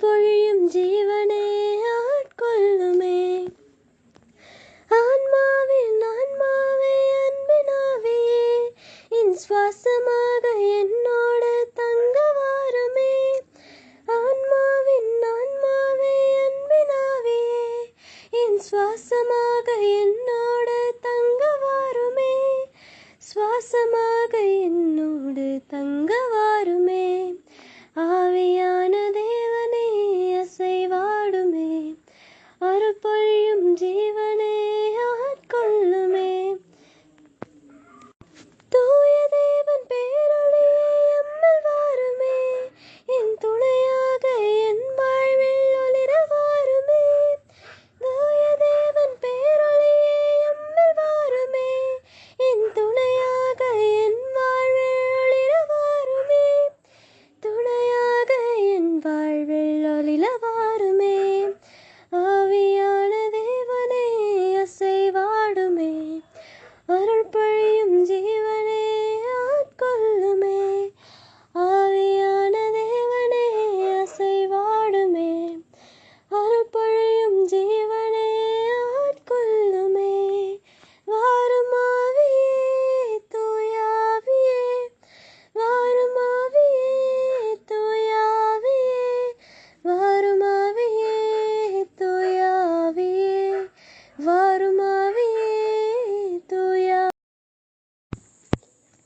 பொழியும் ஜீவனே ஆட்கொள்ளுமே. ஆன்மாவின் ஆன்மாவே அன்பினாவே என் சுவாசமாக என்னோ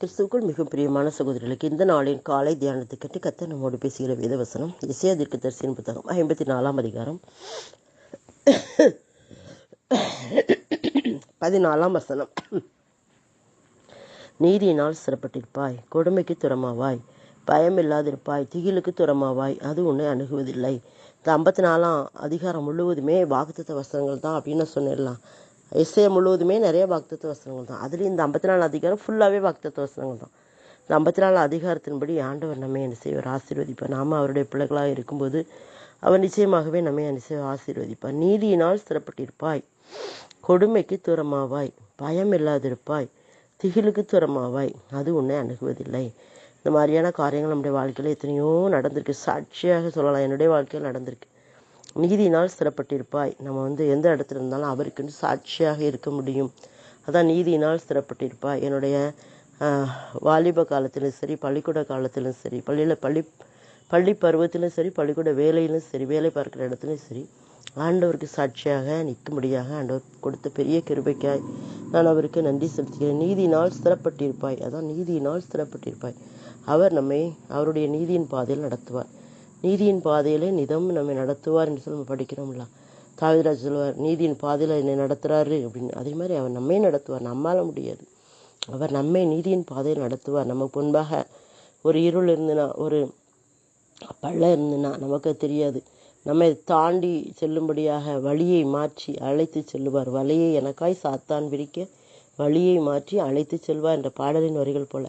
கிறிஸ்துக்குள் மிகவும் பிரியமான சகோதரிகளுக்கு இந்த நாளின் காலை தியானத்தை கட்டி கத்த நம்மோடு பேசுகிற வேதவசனம் இசையா தீர்க்கதரிசியின் புத்தகம் ஐம்பத்தி நாலாம் அதிகாரம். பதினாலாம் வசனம். நீதியினால் சிறப்பட்டிருப்பாய் கொடுமைக்கு துறமாவாய் பயமில்லாதிருப்பாய் திகிலுக்கு துறமாவாய் அது உன்னை அணுகுவதில்லை. இந்த ஐம்பத்தி நாலாம் அதிகாரம் முழுவதுமே வாக்குத்தத்த வசனங்கள் தான் அப்படின்னு சொன்னிடலாம் இசையை முழுவதுமே நிறைய பக்தத்துவ வசனங்கள் தான். அதுலேயும் இந்த ஐம்பத்தி நாலு அதிகாரம் ஃபுல்லாகவே பக்தத்துவ வசனங்கள் தான். இந்த ஐம்பத்தி நாலு அதிகாரத்தின்படி ஆண்டவர் நம்மை என்ன செய்வார் ஆசீர்வதிப்பார். நாம் அவருடைய பிள்ளைகளாக இருக்கும்போது அவர் நிச்சயமாகவே நம்மை என்ன செய்ய ஆசீர்வதிப்பார். நீதியினால் சிறப்பட்டிருப்பாய் கொடுமைக்கு தூரமாவாய் பயம் இல்லாதிருப்பாய் திகிலுக்கு தூரமாவாய். அது உன்னை அணுகுவதில்லை. இந்த மாதிரியான காரியங்கள் நம்முடைய வாழ்க்கையில் எத்தனையோ நடந்திருக்கு. சாட்சியாக சொல்லலாம் என்னுடைய வாழ்க்கையில் நடந்திருக்கு. நீதியினால் சிறப்பட்டிருப்பாய். நம்ம வந்து எந்த இடத்துல இருந்தாலும் அவருக்குன்னு சாட்சியாக இருக்க முடியும். அதான் நீதியினால் சிறப்பட்டிருப்பாய். என்னுடைய வாலிப காலத்திலும் சரி பள்ளிக்கூட காலத்திலும் சரி பள்ளியில் பள்ளி பள்ளி பருவத்திலும் சரி பள்ளிக்கூட வேலையிலும் சரி வேலை பார்க்குற இடத்துலையும் சரி ஆண்டவருக்கு சாட்சியாக நிற்கும்படியாக ஆண்டவர் கொடுத்த பெரிய கிருபைக்காய் நான் அவருக்கு நன்றி செலுத்துகிறேன். நீதியினால் சிறப்பட்டிருப்பாய். அதான் நீதியினால் சிறப்பட்டிருப்பாய். அவர் நம்மை அவருடைய நீதியின் பாதையில் நடத்துவார். நீதியின் பாதையிலே நிதம் நம்மை நடத்துவார் என்று சொல்லி நம்ம படிக்கிறோம்ல. தாவிதராஜ் சொல்லுவார் நீதியின் பாதையில் என்னை நடத்துறாரு அப்படின்னு. அதே மாதிரி அவர் நம்மை நடத்துவார் நம்மால் முடியாது. அவர் நம்மை நீதியின் பாதையில் நடத்துவார். நமக்கு முன்பாக ஒரு இருள் இருந்துனா ஒரு பள்ளம் இருந்துன்னா நமக்கு தெரியாது. நம்மை தாண்டி செல்லும்படியாக வழியை மாற்றி அழைத்து செல்லுவார். வழியை எனக்காய் சாத்தான் விரிக்க வழியை மாற்றி அழைத்து செல்வார் என்ற பாடலின் வரிகள் போல.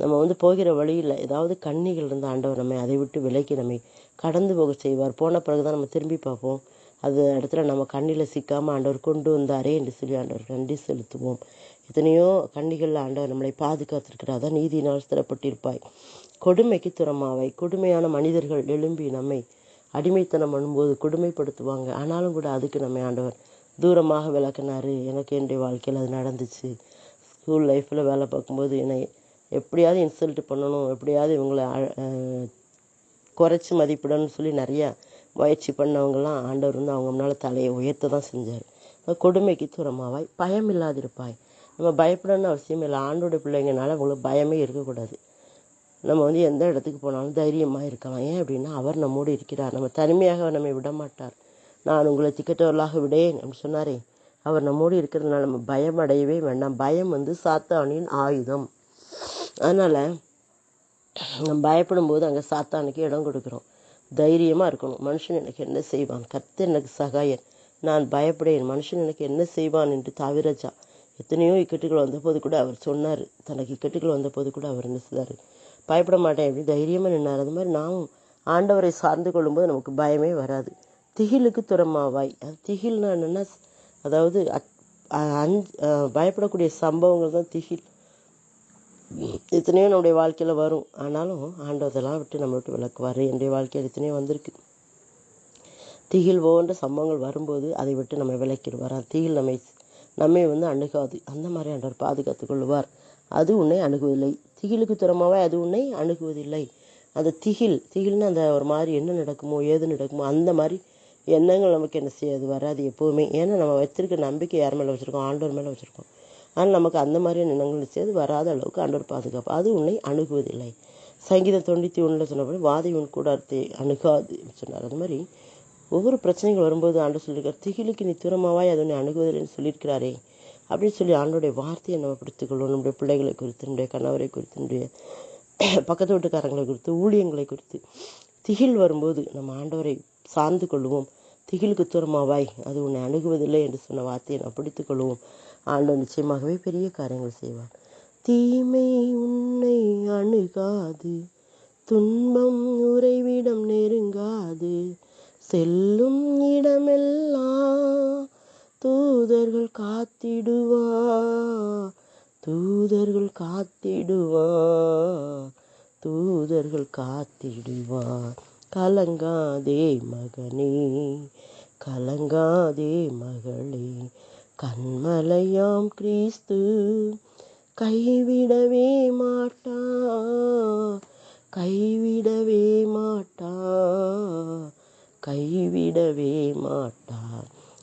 நம்ம வந்து போகிற வழியில் ஏதாவது கண்ணிகள் இருந்த ஆண்டவர் நம்மை அதை விட்டு விலக்கி நம்மை கடந்து போக செய்வார். போன பிறகு தான் நம்ம திரும்பி பார்ப்போம். அது இடத்துல நம்ம கண்ணில் சிக்காமல் ஆண்டவர் கொண்டு வந்தாரே என்று சொல்லி ஆண்டவர் நன்றி செலுத்துவோம். எத்தனையோ கண்ணிகளில் ஆண்டவர் நம்மளை பாதுகாத்திருக்கிறார். தான் நீதியினால் ஸ்திரப்பட்டிருப்பாய் கொடுமைக்கு துறமாவாய் கொடுமையான மனிதர்கள் எழும்பி நம்மை அடிமைத்தனம் பண்ணும்போது கொடுமைப்படுத்துவாங்க. ஆனாலும் கூட அதுக்கு நம்ம ஆண்டவர் தூரமாக விளக்குனாரு. எனக்கு என்னுடைய வாழ்க்கையில் அது நடந்துச்சு. ஸ்கூல் லைஃப்பில் வேலை பார்க்கும்போது என்னை எப்படியாவது இன்சல்ட் பண்ணணும் எப்படியாவது இவங்களை அழ- குறைச்சி மதிப்பிடணும்னு சொல்லி நிறையா முயற்சி பண்ணவங்கலாம் ஆண்டவர் வந்து அவங்க முன்னால் தலையை உயர்த்த தான் செஞ்சார் கொடுமைக்கு தூரமாவாய் பயம் இல்லாதிருப்பாய். நம்ம பயப்படணும்னு அவசியம் இல்லை. ஆண்டோட பிள்ளைங்கனால உங்களுக்கு பயமே இருக்கக்கூடாது. நம்ம வந்து எந்த இடத்துக்கு போனாலும் தைரியமாக இருக்கலாம். ஏன் அப்படின்னா அவர் நம்மோடு இருக்கிறார். நம்ம தனிமையாக அவர் நம்மை விட மாட்டார் நான் உங்களை திக்கட்டவர்களாக விடேன் அப்படின்னு சொன்னாரே. அவர் நம்மோடு இருக்கிறதுனால நம்ம பயம் அடையவே வேண்டாம். பயம் வந்து சாத்தானின் ஆயுதம். அதனால் நம்ம பயப்படும் போது அங்கே சாத்தானுக்கு இடம் கொடுக்குறோம். தைரியமாக இருக்கணும். மனுஷன் எனக்கு என்ன செய்வான்? கர்த்தர் எனக்கு சகாயன் நான் பயப்படேன். மனுஷன் எனக்கு என்ன செய்வான் என்று தாவிரஜா. எத்தனையோ இக்கட்டுகள் வந்தபோது கூட அவர் சொன்னார். தனக்கு இக்கட்டுகள் வந்தபோது கூட அவர் என்ன செய்தார்? பயப்பட மாட்டேன் எப்படி தைரியமாக நின்னார். அது மாதிரி நாம் ஆண்டவரை சார்ந்து கொள்ளும்போது நமக்கு பயமே வராது. திகிலுக்கு துறமாவாய் அது திகில்னா என்னென்னா அதாவது அச்- பயப்படக்கூடிய சம்பவங்கள் தான் திகில். எத்தனையோ நம்முடைய வாழ்க்கையில் வரும். ஆனாலும் ஆண்டவதெல்லாம் விட்டு நம்ம விட்டு விளக்குவார் என்னுடைய வாழ்க்கையில் எத்தனையோ வந்திருக்கு. திகில் போன்ற சம்பவங்கள் வரும்போது அதை விட்டு நம்ம விளக்கிடுவார் அந்த திகில் நம்மை நம்மை வந்து அணுகாது. அந்த மாதிரி ஆண்டவர் பாதுகாத்து கொள்வார் அது உன்னை அணுகுவதில்லை. திகிலுக்கு தூரமாகவே அது உன்னை அணுகுவதில்லை. அந்த திகில் திகில்னு அந்த ஒரு மாதிரி என்ன நடக்குமோ ஏது நடக்குமோ அந்த மாதிரி எண்ணங்கள் நமக்கு என்ன செய்யாது வராது எப்போவுமே. ஏன்னா நம்ம வச்சிருக்க நம்பிக்கை யார் மேலே வச்சுருக்கோம்? ஆண்டவர் மேலே வச்சுருக்கோம். ஆனால் நமக்கு அந்த மாதிரியான எண்ணங்கள் சேர்ந்து வராத அளவுக்கு ஆண்டவர் பாதுகாப்பு அது உன்னை அணுகுவதில்லை. சங்கீதம் தொண்ணூற்றி ஒன்றில் சொன்னபடி வாதை உன் கூடாரத்தை அணுகாது சொன்னார். அது மாதிரி ஒவ்வொரு பிரச்சனைகள் வரும்போது ஆண்டு சொல்லியிருக்கார் திகிலுக்கு நீ தூரமாவாய் அது உன்னை அணுகுவதில்லைன்னு சொல்லியிருக்கிறாரே அப்படின்னு சொல்லி ஆண்டோடைய வார்த்தையை நம்ம பிடித்துக்கொள்வோம் நம்முடைய பிள்ளைகளை குறித்து நம்முடைய கணவரை குறித்து நம்முடைய பக்கத்து வீட்டுக்காரங்களை குறித்து ஊழியங்களை குறித்து. திகில் வரும்போது நம்ம ஆண்டவரை சார்ந்து கொள்வோம். திகிலுக்கு தூரமாவாய் அது உன்னை அணுகுவதில்லை என்று சொன்ன வார்த்தையை நாம் பிடித்துக் கொள்வோம். ஆண்டவர் நிச்சயமாகவே பெரிய காரியங்கள் செய்வார். தீமை உன்னை அணுகாது துன்பம் உறைவிடம் நெருங்காது செல்லும் இடமெல்லாம் தூதர்கள் காத்திடுவா தூதர்கள் காத்திடுவா தூதர்கள் காத்திடுவா. கலங்காதே மகனே கலங்காதே மகளே கண்மலையாம் கிறிஸ்து கைவிடவே மாட்டா கைவிடவே மாட்டா கைவிடவே மாட்டா.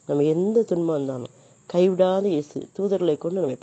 நம்ம எந்த துன்பம் வந்தாலும் கைவிடாத இயேசு தூதர்களை கொண்டு நம்ம